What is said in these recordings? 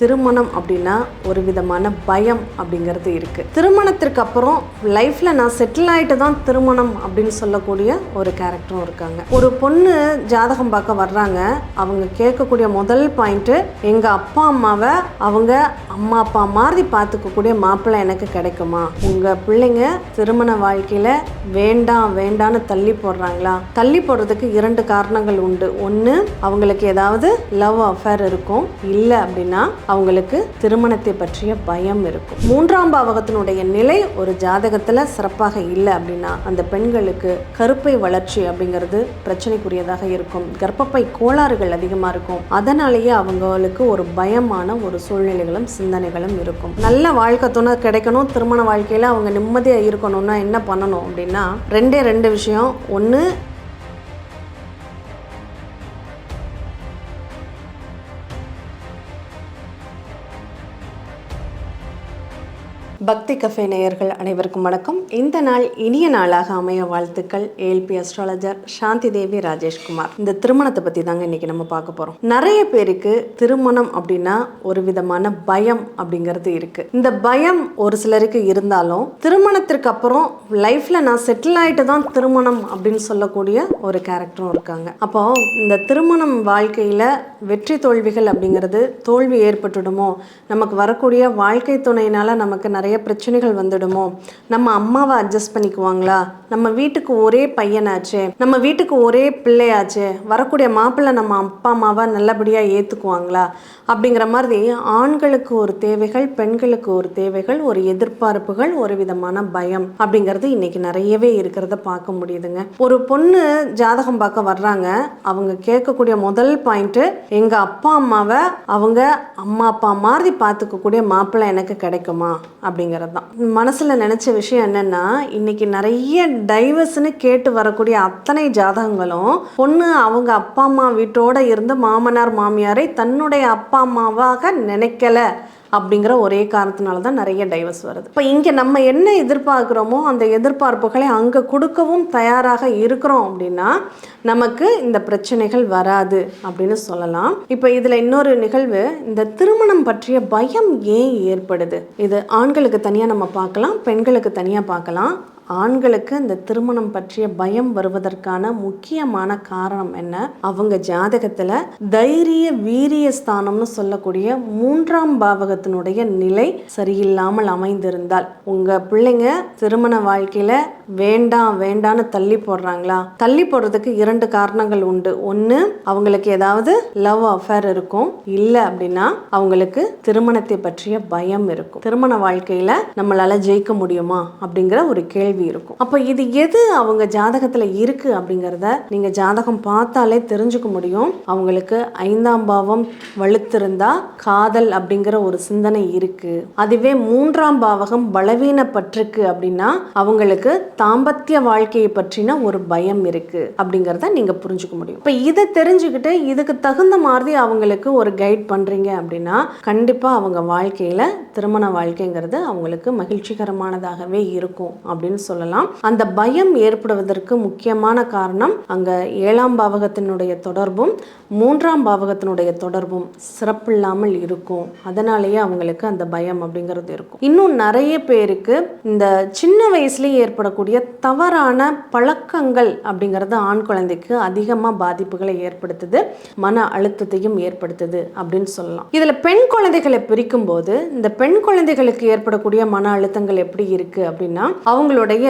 திருமணம் அப்படின்னா ஒரு விதமான பயம் அப்படிங்கிறது இருக்குது திருமணத்திற்கு அப்புறம் லைஃப்பில் நான் செட்டில் ஆகிட்டு தான் திருமணம் அப்படின்னு சொல்லக்கூடிய ஒரு கேரக்டரும் இருக்காங்க. ஒரு பொண்ணு ஜாதகம் பார்க்க வர்றாங்க. அவங்க கேட்கக்கூடிய முதல் பாயிண்ட்டு எங்கள் அப்பா அம்மாவை அவங்க அம்மா அப்பா மாதிரி பார்த்துக்கக்கூடிய மாப்பிள்ளை எனக்கு கிடைக்குமா? உங்கள் பிள்ளைங்க திருமண வாழ்க்கையில் வேண்டாம் வேண்டான்னு தள்ளி போடுறாங்களா? தள்ளி போடுறதுக்கு இரண்டு காரணங்கள் உண்டு. ஒன்று அவங்களுக்கு ஏதாவது லவ் அஃபேர் இருக்கும். இல்லை அப்படின்னா அவங்களுக்கு திருமணத்தை பற்றிய பயம் இருக்கும். மூன்றாம் பாவகத்தினுடைய நிலை ஒரு ஜாதகத்தில் சிறப்பாக இல்லை அப்படின்னா அந்த பெண்களுக்கு கருப்பை வளர்ச்சி அப்படிங்கிறது பிரச்சனைக்குரியதாக இருக்கும். கர்ப்பப்பை கோளாறுகள் அதிகமாக இருக்கும். அதனாலேயே அவங்களுக்கு ஒரு பயமான ஒரு சூழ்நிலைகளும் சிந்தனைகளும் இருக்கும். நல்ல வாழ்க்கை துணை கிடைக்கணும். திருமண வாழ்க்கையில் அவங்க நிம்மதியாக இருக்கணும்னா என்ன பண்ணணும் அப்படின்னா ரெண்டே ரெண்டு விஷயம். ஒன்று பக்தி கஃபே நேயர்கள் அனைவருக்கும் வணக்கம். இந்த நாள் இனிய நாளாக அமைய வாழ்த்துக்கள். ஏல்பி அஸ்ட்ராலஜர் சாந்தி தேவி ராஜேஷ்குமார் இந்த திருமணத்தை பற்றி தாங்க இன்னைக்கு நம்ம பார்க்க போகிறோம் நிறைய பேருக்கு திருமணம் அப்படின்னா ஒரு விதமான பயம் அப்படிங்கிறது இருக்கு. இந்த பயம் ஒரு சிலருக்கு இருந்தாலும் திருமணத்திற்கு அப்புறம் லைஃப்ல நான் செட்டில் ஆயிட்டு தான் திருமணம் அப்படின்னு சொல்லக்கூடிய ஒரு கேரக்டரும் இருக்காங்க. அப்போ இந்த திருமணம் வாழ்க்கையில வெற்றி தோல்விகள் அப்படிங்கிறது தோல்வி ஏற்பட்டுடுமோ? நமக்கு வரக்கூடிய வாழ்க்கை துணையினால நமக்கு நிறைய பிரச்சனைகள் வந்துடுமோ? நம்ம அம்மாவை அட்ஜஸ்ட் பண்ணிக்குவாங்களா? நம்ம வீட்டுக்கு ஒரே பையனாச்சே. நம்ம வீட்டுக்கு ஒரே பிள்ளையாச்சே. வரக்கூடிய மாப்பிள்ளை நம்ம அப்பா அம்மாவை நல்லபடியாக ஏற்றுக்குவாங்களா அப்படிங்கிற மாதிரி ஆண்களுக்கு ஒரு தேவைகள் பெண்களுக்கு ஒரு தேவைகள் ஒரு எதிர்பார்ப்புகள் ஒரு விதமான பயம் அப்படிங்கிறது இன்னைக்கு நிறையவே இருக்கிறத பார்க்க முடியுதுங்க. ஒரு பொண்ணு ஜாதகம் பார்க்க வர்றாங்க. அவங்க கேட்கக்கூடிய முதல் பாயிண்ட்டு எங்க அப்பா அம்மாவை அவங்க அம்மா அப்பா மாதிரி பார்த்துக்கக்கூடிய மாப்பிள்ளை எனக்கு கிடைக்குமா? அப்படிங்கிறது தான் மனசில் நினச்ச விஷயம் என்னென்னா இன்னைக்கு நிறைய டைவர்ஸ்னு கேட்டு வரக்கூடிய அத்தனை ஜாதகங்களும் பொண்ணு அவங்க அப்பா அம்மா வீட்டோட இருந்து மாமனார் மாமியாரை தன்னுடைய அப்பா அம்மாவாக நினைக்கல. அப்படிங்கிற ஒரே காரணத்தினால தான் நிறைய டைவர்ஸ் வருது. இப்போ இங்கே நம்ம என்ன எதிர்பார்க்குறோமோ அந்த எதிர்பார்ப்புகளை அங்கே கொடுக்கவும் தயாராக இருக்கிறோம் அப்படின்னா நமக்கு இந்த பிரச்சனைகள் வராது அப்படின்னு சொல்லலாம். இப்போ இதில் இன்னொரு நிகழ்வு இந்த திருமணம் பற்றிய பயம் ஏன் ஏற்படுது? இது ஆண்களுக்கு தனியாக நம்ம பார்க்கலாம் பெண்களுக்கு தனியாக பார்க்கலாம். ஆண்களுக்கு இந்த திருமணம் பற்றிய பயம் வருவதற்கான முக்கியமான காரணம் என்ன? அவங்க ஜாதகத்தில் தைரிய வீரிய ஸ்தானம்னு சொல்லக்கூடிய மூன்றாம் பாவகத்தினுடைய நிலை சரியில்லாமல் அமைந்திருந்தால் உங்க பிள்ளைங்க திருமண வாழ்க்கையில வேண்டாம் வேண்டான்னு தள்ளி போடுறாங்களா? தள்ளி போடுறதுக்கு இரண்டு காரணங்கள் உண்டு. ஒன்று அவங்களுக்கு ஏதாவது லவ் அஃபேர் இருக்கும். இல்லை அப்படின்னா அவங்களுக்கு திருமணத்தை பற்றிய பயம் இருக்கும். திருமண வாழ்க்கையில நம்மளால ஜெயிக்க முடியுமா? அப்படிங்கிற ஒரு கேள்வி இருக்கும். அப்போ இது எது அவங்க ஜாதகத்தில் இருக்கு அப்படிங்கிறத நீங்க ஜாதகம் பார்த்தாலே தெரிஞ்சுக்க முடியும். அவங்களுக்கு ஐந்தாம் பாவம் வலுத்திருந்தா காதல் அப்படிங்கிற ஒரு சிந்தனை இருக்கு. அதுவே மூன்றாம் பாவகம் பலவீனப்பட்டிருக்கு அப்படின்னா அவங்களுக்கு தாம்பத்திய வாழ்க்கையை பற்றின ஒரு பயம் இருக்கு அப்படிங்கிறத நீங்க புரிஞ்சுக்க முடியும். இப்போ இதை தெரிஞ்சுக்கிட்டு இதுக்கு தகுந்த மாதிரி அவங்களுக்கு ஒரு கைட் பண்றீங்க அப்படின்னா கண்டிப்பா அவங்க வாழ்க்கையில திருமண வாழ்க்கைங்கிறது அவங்களுக்கு மகிழ்ச்சிகரமானதாகவே இருக்கும் அப்படின்னு சொல்லலாம். அந்த பயம் ஏற்படுவதற்கு முக்கியமான காரணம் அங்க ஏழாம் பாவகத்தினுடைய தொடர்பும் மூன்றாம் பாவகத்தினுடைய தொடர்பும் சிறப்பில்லாமல் இருக்கும். அதனாலேயே அவங்களுக்கு அந்த பயம் அப்படிங்கிறது இருக்கும். இன்னும் நிறைய பேருக்கு இந்த சின்ன வயசுலேயே ஏற்படக்கூடிய தவறான பழக்கங்கள் அப்படிங்கிறது ஆண் குழந்தைக்கு அதிகமாக பாதிப்புகளை ஏற்படுத்துது மன அழுத்தத்தையும் ஏற்படுத்துது அப்படின்னு சொல்லலாம். இதில் பெண் குழந்தைகளை பிரிக்கும் போது இந்த பெண் குழந்தைகளுக்கு ஏற்படக்கூடிய மன அழுத்தங்கள் எப்படி இருக்கு அப்படின்னா அவங்களுடைய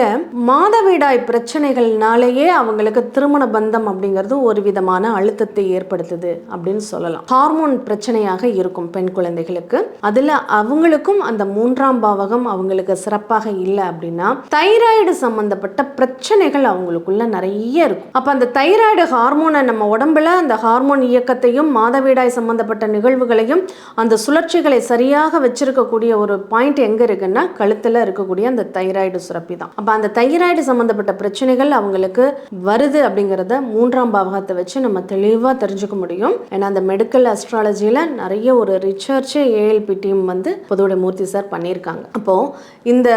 மாதவிடாய் பிரச்சனைகள்னாலேயே அவங்களுக்கு திருமண பந்தம் அப்படிங்கிறது ஒரு விதமான அழுத்தத்தை ஏற்படுத்துது அப்படின்னு சொல்லலாம். ஹார்மோன் பிரச்சனையாக இருக்கும் பெண் குழந்தைகளுக்கு. அதுல அவங்களுக்கும் அந்த மூன்றாம் பாவகம் அவங்களுக்கு சிறப்பாக இல்லை அப்படின்னா தைராய்டு சம்மந்தப்பட்ட பிரச்சனைகள் அவங்களுக்குள்ள நிறைய இருக்கும். அப்போ அந்த தைராய்டு ஹார்மோனை நம்ம உடம்புல அந்த ஹார்மோன் இயக்கத்தையும் மாதவிடாய் சம்மந்தப்பட்ட நிகழ்வுகளையும் அந்த சுழற்சிகளை சரியாக வச்சிருக்கக்கூடிய ஒரு பாயிண்ட் எங்கே இருக்குன்னா கழுத்தில் இருக்கக்கூடிய அந்த தைராய்டு சுரப்பி தான். அப்போ அந்த தைராய்டு சம்மந்தப்பட்ட பிரச்சனைகள் அவங்களுக்கு வருது அப்படிங்கிறத மூன்றாம் பாவகத்தை வச்சு நம்ம தெளிவாக தெரிஞ்சுக்க முடியும். ஏன்னா அந்த மெடிக்கல் அஸ்ட்ராலஜியில் நிறைய ஒரு ரிசர்ச் ஏஎல்பி டீம் வந்து பொதுவுடைய மூர்த்தி சார் பண்ணியிருக்காங்க. அப்போது இந்த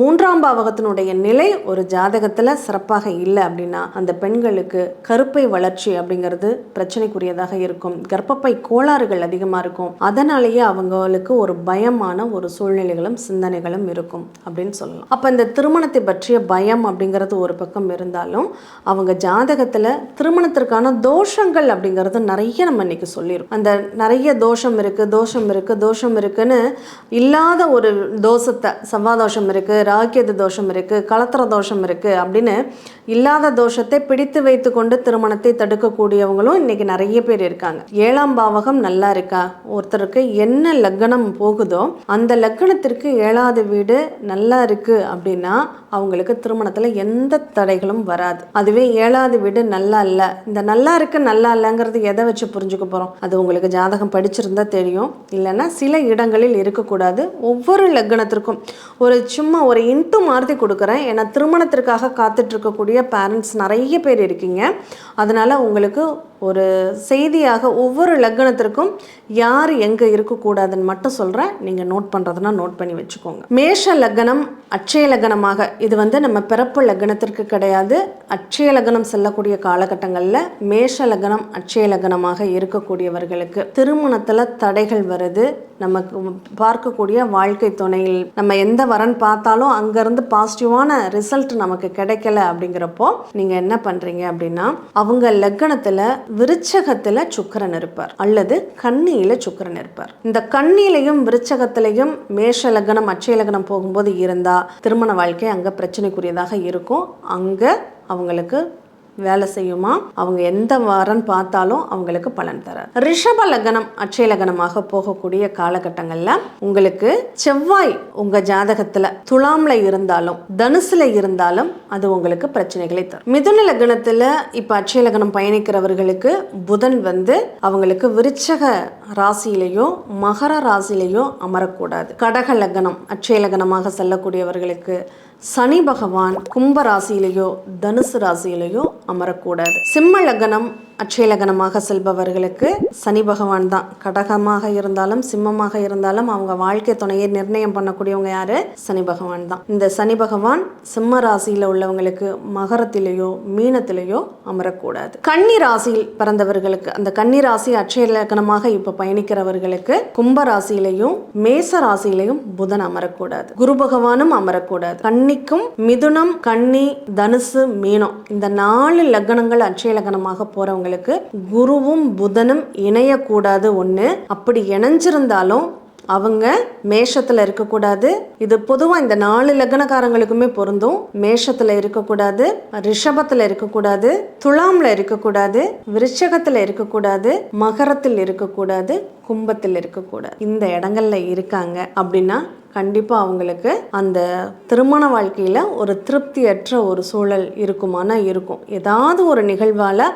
மூன்றாம் பாவகத்தினுடைய நிலை ஒரு ஜாதகத்தில் சிறப்பாக இல்லை அப்படின்னா அந்த பெண்களுக்கு கருப்பை வளர்ச்சி அப்படிங்கிறது பிரச்சனைக்குரியதாக இருக்கும். கர்ப்பப்பை கோளாறுகள் அதிகமாக இருக்கும். அதனாலேயே அவங்களுக்கு ஒரு பயமான ஒரு சூழ்நிலைகளும் சிந்தனைகளும் இருக்கும் அப்படின்னு சொல்லலாம். அப்போ இந்த திருமணத்தை பற்றிய பயம் அப்படிங்கிறது ஒரு பக்கம் இருந்தாலும் அவங்க ஜாதகத்தில் திருமணத்திற்கான தோஷங்கள் அப்படிங்கிறது நிறைய நம்ம இன்னைக்கு சொல்லிடும் அந்த நிறைய தோஷம் இருக்குது தோஷம் இருக்குது தோஷம் இருக்குன்னு இல்லாத ஒரு தோஷத்தை செவ்வாதோஷம் இருக்குது ராக்கியது தோஷம் இருக்கு கலத்திர தோஷம் இருக்கு அப்படின்னு இல்லாத தோஷத்தை பிடித்து வைத்து கொண்டு திருமணத்தை தடுக்கக்கூடியவங்களும் இன்றைக்கி நிறைய பேர் இருக்காங்க. ஏழாம் பாவகம் நல்லா இருக்கா? ஒருத்தருக்கு என்ன லக்னம் போகுதோ அந்த லக்னத்திற்கு ஏழாவது வீடு நல்லா இருக்குது அப்படின்னா அவங்களுக்கு திருமணத்தில் எந்த தடைகளும் வராது. அதுவே ஏழாவது வீடு நல்லா இல்லை. இந்த நல்லா இருக்கு நல்லா இல்லைங்கிறது எதை வச்சு புரிஞ்சுக்க போகிறோம் அது உங்களுக்கு ஜாதகம் படிச்சிருந்தா தெரியும். இல்லைன்னா சில இடங்களில் இருக்கக்கூடாது. ஒவ்வொரு லக்னத்திற்கும் ஒரு சும்மா ஒரு இன்ட்டு மாற்றி கொடுக்குறேன். ஏன்னா திருமணத்திற்காக காத்துட்ருக்கக்கூடிய பேரண்ட்ஸ் நிறைய பேர் இருக்கீங்க. அதனால் உங்களுக்கு ஒரு செய்தியாக ஒவ்வொரு லக்னத்திற்கும் யார் எங்கே இருக்கக்கூடாதுன்னு மட்டும் சொல்கிறேன் நீங்கள் நோட் பண்ணுறதுனா நோட் பண்ணி வச்சுக்கோங்க. மேஷ லக்னம் அட்சய லக்னமாக இது வந்து நம்ம பிறப்பு லக்னத்திற்கு கிடையாது. அட்சய லக்னம் செல்லக்கூடிய காலகட்டங்களில் மேஷ லக்னம் அட்சய லக்னமாக இருக்கக்கூடியவர்களுக்கு திருமணத்தில் தடைகள் வருது. நமக்கு பார்க்கக்கூடிய வாழ்க்கை துணையில் நம்ம எந்த வரன் பார்த்தாலும் அங்கேருந்து பாசிட்டிவான ரிசல்ட் நமக்கு கிடைக்கல அப்படிங்கிறப்போ நீங்கள் என்ன பண்ணுறீங்க அப்படின்னா அவங்க லக்னத்தில் விருச்சகத்தில் சுக்கரன் இருப்பார். அல்லது கன்னியில சுக்கரன் இருப்பார். இந்த கண்ணிலையும் விருச்சகத்திலையும் மேஷ லக்னம் அச்சய லக்னம் போகும்போது இருந்தால் திருமண வாழ்க்கை அங்கே பிரச்சனைக்குரியதாக இருக்கும். அங்கே அவங்களுக்கு வேலை செய்யுமா? அவங்க எந்த வாரம் பார்த்தாலும் அவங்களுக்கு பலன் தராது ரிஷப லக்னம் அட்சய லக்னமாக போகக்கூடிய காலகட்டங்களில் உங்களுக்கு செவ்வாய் உங்க ஜாதகத்துல துலாம்ல இருந்தாலும் தனுசுல இருந்தாலும் அது உங்களுக்கு பிரச்சனைகளை தரும். மிதுன லக்னத்துல இப்ப அட்சய லக்னம் பயணிக்கிறவர்களுக்கு புதன் வந்து அவங்களுக்கு விருச்சக ராசியிலையோ மகர ராசியிலையோ அமரக்கூடாது. கடக லக்னம் அட்சய லக்னமாக செல்லக்கூடியவர்களுக்கு சனி பகவான் கும்ப ராசியிலேயோ தனுசு ராசியிலேயோ அமரக்கூடாது. சிம்ம லக்னம் அட்சய செல்பவர்களுக்கு சனி பகவான் தான். கடகமாக இருந்தாலும் சிம்மமாக இருந்தாலும் அவங்க வாழ்க்கை துணையை நிர்ணயம் பண்ணக்கூடியவங்க யாரு? சனி பகவான் தான். இந்த சனி பகவான் சிம்ம ராசியில உள்ளவங்களுக்கு மகரத்திலேயோ மீனத்திலேயோ அமரக்கூடாது. கன்னி ராசியில் பிறந்தவர்களுக்கு அந்த கன்னி ராசி அட்சய இப்போ இப்ப பயணிக்கிறவர்களுக்கு கும்ப ராசியிலையும் மேச ராசியிலையும் புதன் அமரக்கூடாது. குரு பகவானும் அமரக்கூடாது. கன்னிக்கும் மிதுனம் கன்னி தனுசு மீனம் இந்த நாலு லக்னங்கள் அட்சய போறவங்க இருக்கிறவங்களுக்கு குருவும் புதனும் இணையக்கூடாது ஒன்று அப்படி இணைஞ்சிருந்தாலும் அவங்க மேஷத்தில் இருக்கக்கூடாது. இது பொதுவாக இந்த நாலு லக்னக்காரங்களுக்குமே பொருந்தும். மேஷத்தில் இருக்கக்கூடாது ரிஷபத்தில் இருக்கக்கூடாது துலாமில் இருக்கக்கூடாது விருச்சகத்தில் இருக்கக்கூடாது மகரத்தில் இருக்கக்கூடாது கும்பத்தில் இருக்கக்கூடாது. இந்த இடங்கள்ல இருக்காங்க அப்படின்னா கண்டிப்பாக அவங்களுக்கு அந்த திருமண வாழ்க்கையில் ஒரு திருப்தியற்ற ஒரு சூழல் இருக்குமானா இருக்கும். ஏதாவது ஒரு நிகழ்வால்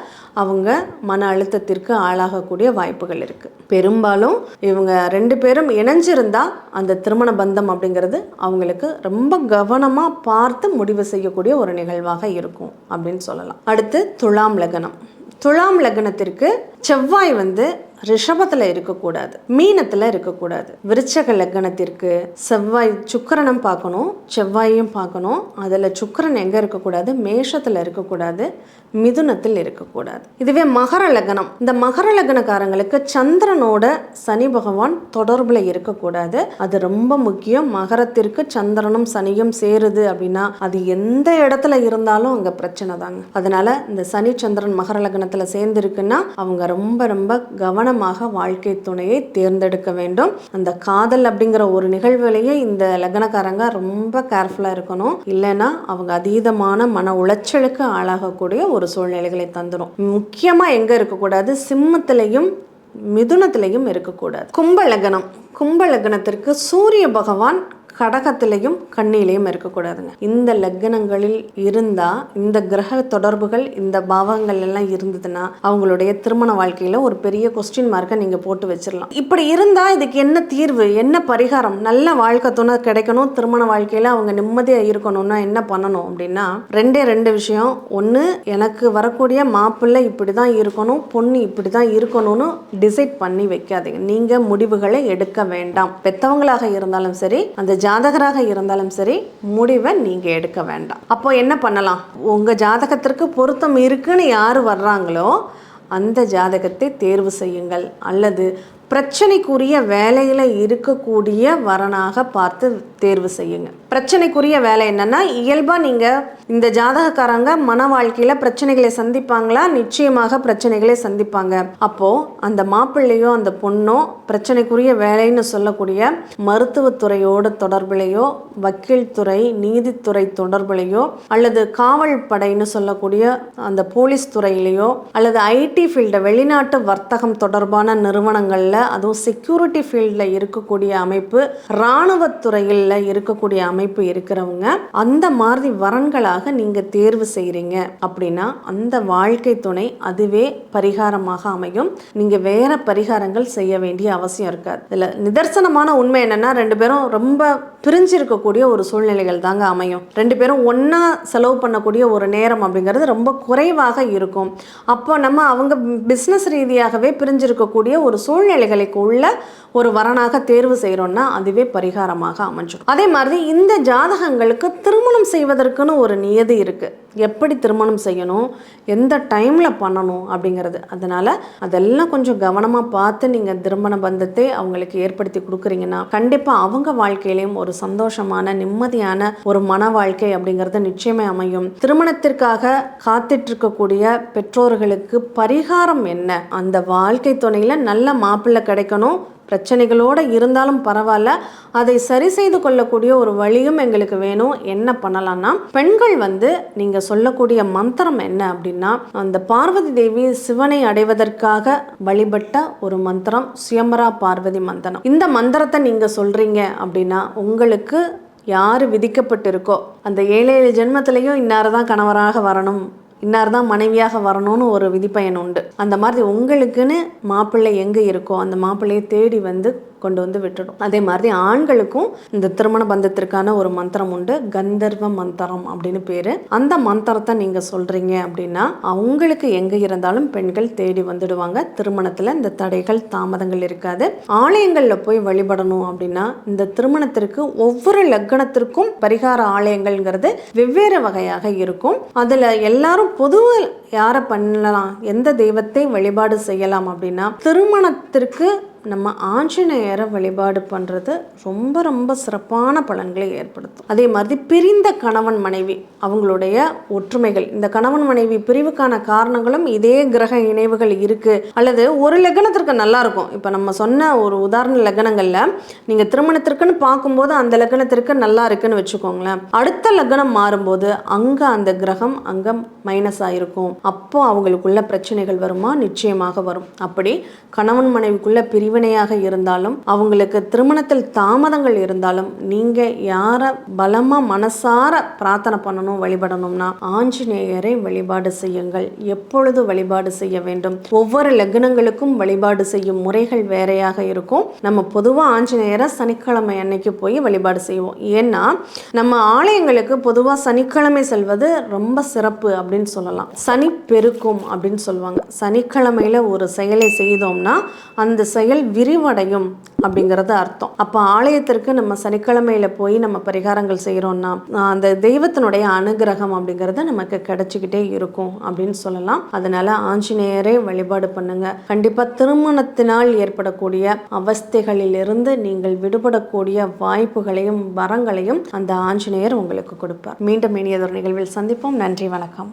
அவங்க மன அழுத்தத்திற்கு ஆளாகக்கூடிய வாய்ப்புகள் இருக்குது பெரும்பாலும் இவங்க ரெண்டு பேரும் இணைஞ்சிருந்தால் அந்த திருமண பந்தம் அப்படிங்கிறது அவங்களுக்கு ரொம்ப கவனமாக பார்த்து முடிவு செய்யக்கூடிய ஒரு நிகழ்வாக இருக்கும் அப்படின்னு சொல்லலாம். அடுத்து துலாம் லக்னம். துலாம் லக்னத்திற்கு செவ்வாய் வந்து ரிஷபத்தில் இருக்கக்கூடாது மீனத்தில் இருக்கக்கூடாது. விருச்சக லக்னத்திற்கு செவ்வாய் சுக்கரனும் பார்க்கணும் செவ்வாயையும் பார்க்கணும். அதில் சுக்கரன் எங்கே இருக்கக்கூடாது? மேஷத்தில் இருக்கக்கூடாது மிதுனத்தில் இருக்கக்கூடாது. இதுவே மகர லக்னம். இந்த மகர லக்னக்காரங்களுக்கு சந்திரனோட சனி பகவான் தொடர்பில் இருக்கக்கூடாது. அது ரொம்ப முக்கியம். மகரத்திற்கு சந்திரனும் சனியும் சேருது அப்படின்னா அது எந்த இடத்துல இருந்தாலும் அங்கே பிரச்சனை தாங்க. அதனால இந்த சனி சந்திரன் மகர லக்னத்தில் சேர்ந்துருக்குன்னா அவங்க ரொம்ப ரொம்ப கவனம் கவனமாக வாழ்க்கை துணையை தேர்ந்தெடுக்க வேண்டும். அந்த காதல் அப்படிங்கிற ஒரு நிகழ்வுலையே இந்த லக்னக்காரங்க ரொம்ப கேர்ஃபுல்லாக இருக்கணும். இல்லைன்னா அவங்க அதீதமான மன உளைச்சலுக்கு ஆளாகக்கூடிய ஒரு சூழ்நிலைகளை தந்துடும் முக்கியமாக எங்கே இருக்கக்கூடாது? சிம்மத்திலையும் மிதுனத்திலையும் இருக்கக்கூடாது. கும்ப லக்னம் கும்ப லக்னத்திற்கு சூரிய பகவான் கடகத்திலையும் கண்ணிலையும் இருக்கக்கூடாதுங்க. இந்த லக்னங்களில் இருந்தா இந்த கிரக தொடர்புகள் இந்த பாவங்கள் எல்லாம் இருந்ததுன்னா அவங்களுடைய திருமண வாழ்க்கையில ஒரு பெரிய கொஸ்டின் மார்க்கை நீங்க போட்டு வச்சிடலாம் இப்படி இருந்தா இதுக்கு என்ன தீர்வு என்ன பரிகாரம்? நல்ல வாழ்க்கை துணை கிடைக்கணும் திருமண வாழ்க்கையில அவங்க நிம்மதியா இருக்கணும்னா என்ன பண்ணணும் அப்படின்னா ரெண்டே ரெண்டு விஷயம். ஒன்று எனக்கு வரக்கூடிய மாப்பிள்ளை இப்படி தான் இருக்கணும் பொண்ணு இப்படி தான் இருக்கணும்னு டிசைட் பண்ணி வைக்காதீங்க. நீங்க முடிவுகளை எடுக்க வேண்டாம். பெத்தவங்களாக இருந்தாலும் சரி அந்த ஜாதகராக இருந்தாலும் சரி முடிவை நீங்கள் எடுக்க வேண்டாம். அப்போ என்ன பண்ணலாம்? உங்கள் ஜாதகத்திற்கு பொருத்தம் இருக்குன்னு யார் வர்றாங்களோ அந்த ஜாதகத்தை தேர்வு செய்யுங்கள். அல்லது பிரச்சனைக்குரிய வேலையில் இருக்கக்கூடிய வரனாக பார்த்து தேர்வு செய்யுங்க. பிரச்சனைக்குரிய வேலை என்னன்னா இயல்பாக நீங்கள் இந்த ஜாதகக்காரங்க மன வாழ்க்கையில் பிரச்சனைகளை சந்திப்பாங்களா? நிச்சயமாக பிரச்சனைகளை சந்திப்பாங்க. அப்போது அந்த மாப்பிள்ளையோ அந்த பொண்ணோ பிரச்சனைக்குரிய வேலைன்னு சொல்லக்கூடிய மருத்துவத்துறையோட தொடர்புலையோ வக்கீல் துறை நீதித்துறை தொடர்புலையோ அல்லது காவல் படைன்னு சொல்லக்கூடிய அந்த போலீஸ் துறையிலையோ அல்லது ஐடி ஃபீல்டு வெளிநாட்டு வர்த்தகம் தொடர்பான நிறுவனங்களில் அதுவும் செக்யூரிட்டி ஃபீல்டில் இருக்கக்கூடிய அமைப்பு இராணுவத்துறையில் இருக்கக்கூடிய அமைப்பு இருக்கிறவங்க அந்த மாதிரி வரன்களாக நீங்கள் தேர்வு செய்கிறீங்க அப்படின்னா அந்த வாழ்க்கை துணை அதுவே பரிகாரமாக அமையும். நீங்கள் வேற பரிகாரங்கள் செய்ய வேண்டிய அவசியம் இருக்காது. இதில் நிதர்சனமான உண்மை என்னன்னா ரெண்டு பேரும் ரொம்ப பிரிஞ்சிருக்கக்கூடிய ஒரு சூழ்நிலைகள் தாங்க அமையும். ரெண்டு பேரும் ஒன்றா செலவு பண்ணக்கூடிய ஒரு நேரம் அப்படிங்கிறது ரொம்ப குறைவாக இருக்கும். அப்போ நம்ம அவங்க பிஸ்னஸ் ரீதியாகவே பிரிஞ்சிருக்கக்கூடிய ஒரு சூழ்நிலை சூழ்நிலைகளுக்கு உள்ள ஒரு வரனாக தேர்வு செய்கிறோம்னா அதுவே பரிகாரமாக அமைஞ்சிடும். அதே மாதிரி இந்த ஜாதகங்களுக்கு திருமணம் செய்வதற்குன்னு ஒரு நியதி இருக்குது எப்படி திருமணம் செய்யணும் எந்த டைமில் பண்ணணும் அப்படிங்கிறது. அதனால் அதெல்லாம் கொஞ்சம் கவனமாக பார்த்து நீங்கள் திருமண பந்தத்தை அவங்களுக்கு ஏற்படுத்தி கொடுக்குறீங்கன்னா கண்டிப்பாக அவங்க வாழ்க்கையிலையும் ஒரு சந்தோஷமான நிம்மதியான ஒரு மன வாழ்க்கை அப்படிங்கிறது நிச்சயமே அமையும். திருமணத்திற்காக காத்துட்ருக்கக்கூடிய பெற்றோர்களுக்கு பரிகாரம் என்ன? அந்த வாழ்க்கை துணையில் நல்ல மாப்பிள்ளை கிடைக்கணும் பிரச்சனைகளோடு இருந்தாலும் பரவாயில்ல. அதை சரி செய்து கொள்ளக்கூடிய ஒரு வழியும் எங்களுக்கு வேணும். என்ன பண்ணலாம்னா பெண்கள் வந்து நீங்கள் சொல்லக்கூடிய மந்திரம் என்ன அப்படின்னா அந்த பார்வதி தேவி சிவனை அடைவதற்காக வழிபட்ட ஒரு மந்திரம் சுயம்பரா பார்வதி மந்திரம். இந்த மந்திரத்தை நீங்கள் சொல்கிறீங்க அப்படின்னா உங்களுக்கு யார் விதிக்கப்பட்டிருக்கோ அந்த ஏழு ஏழு ஜென்மத்திலையும் இன்னார் தான் கணவராக வரணும். இன்னார் தான் மனைவியாக வரணும்னு ஒரு விதிப்பயன் உண்டு. அந்த மாதிரி உங்களுக்குன்னு மாப்பிள்ளை எங்கே இருக்கோ அந்த மாப்பிள்ளையை தேடி வந்து கொண்டு வந்து விட்டுடும். அதே மாதிரி ஆண்களுக்கும் இந்த திருமண பந்தத்திற்கான ஒரு மந்திரம் உண்டு. கந்தர்வ மந்திரம் அப்படின்னு பேரு. அந்த மந்திரத்தை நீங்க சொல்றீங்க அப்படின்னா அவங்களுக்கு எங்க இருந்தாலும் பெண்கள் தேடி வந்துடுவாங்க. திருமணத்துல இந்த தடைகள் தாமதங்கள் இருக்காது. ஆலயங்கள்ல போய் வழிபடணும் அப்படின்னா இந்த திருமணத்திற்கு ஒவ்வொரு லக்னத்திற்கும் பரிகார ஆலயங்கள்ங்கிறது வெவ்வேறு வகையாக இருக்கும். அதுல எல்லாரும் பொதுவாக யாரை பண்ணலாம் எந்த தெய்வத்தை வழிபாடு செய்யலாம் அப்படின்னா திருமணத்திற்கு நம்ம ஆஞ்சநேயரை வழிபாடு பண்ணுறது ரொம்ப ரொம்ப சிறப்பான பலன்களை ஏற்படுத்தும். அதே மாதிரி பிரிந்த கணவன் மனைவி அவங்களுடைய ஒற்றுமைகள். இந்த கணவன் மனைவி பிரிவுக்கான காரணங்களும் இதே கிரக இணைவுகள் இருக்குது அல்லது ஒரு லக்னத்திற்கு நல்லா இருக்கும். இப்போ நம்ம சொன்ன ஒரு உதாரண லக்னங்களில் நீங்கள் திருமணத்திற்குன்னு பார்க்கும்போது அந்த லக்னத்திற்கு நல்லா இருக்குன்னு வச்சுக்கோங்களேன். அடுத்த லக்னம் மாறும்போது அங்கே அந்த கிரகம் அங்கே மைனஸ் ஆகிருக்கும் அப்போ அவங்களுக்குள்ள பிரச்சனைகள் வருமா? நிச்சயமாக வரும். அப்படி கணவன் மனைவிக்குள்ள பிரிவினையாக இருந்தாலும் அவங்களுக்கு திருமணத்தில் தாமதங்கள் இருந்தாலும் நீங்க யாரை பலமா மனசார பிரார்த்தனை பண்ணணும் வழிபடணும்னா ஆஞ்சநேயரை வழிபாடு செய்யுங்கள். எப்பொழுது வழிபாடு செய்ய வேண்டும்? ஒவ்வொரு லக்னங்களுக்கும் வழிபாடு செய்யும் முறைகள் வேறையாக இருக்கும். நம்ம பொதுவாக ஆஞ்சநேயரை சனிக்கிழமை அன்னைக்கு போய் வழிபாடு செய்வோம். ஏன்னா நம்ம ஆலயங்களுக்கு பொதுவாக சனிக்கிழமை செல்வது ரொம்ப சிறப்பு அப்படின்னு சொல்லலாம். சனி பெருக்கும் அப்படின்னு சொல்லுவாங்க. சனிக்கிழமையில ஒரு செயலை செய்தோம்னா அந்த செயல் விரிவடையும் அப்படிங்கிறது அர்த்தம். அப்போ ஆலயத்திற்கு நம்ம சனிக்கிழமையில போய் நம்ம பரிகாரங்கள் செய்கிறோம்னா அந்த தெய்வத்தினுடைய அனுகிரகம் அப்படிங்கிறது நமக்கு கிடைச்சிக்கிட்டே இருக்கும் அப்படின்னு சொல்லலாம். அதனால ஆஞ்சநேயரே வழிபாடு பண்ணுங்க. கண்டிப்பாக திருமணத்தினால் ஏற்படக்கூடிய அவஸ்தைகளிலிருந்து நீங்கள் விடுபடக்கூடிய வாய்ப்புகளையும் வரங்களையும் அந்த ஆஞ்சநேயர் உங்களுக்கு கொடுப்பார். மீண்டும் இனியதொரு நிகழ்வில் சந்திப்போம். நன்றி வணக்கம்.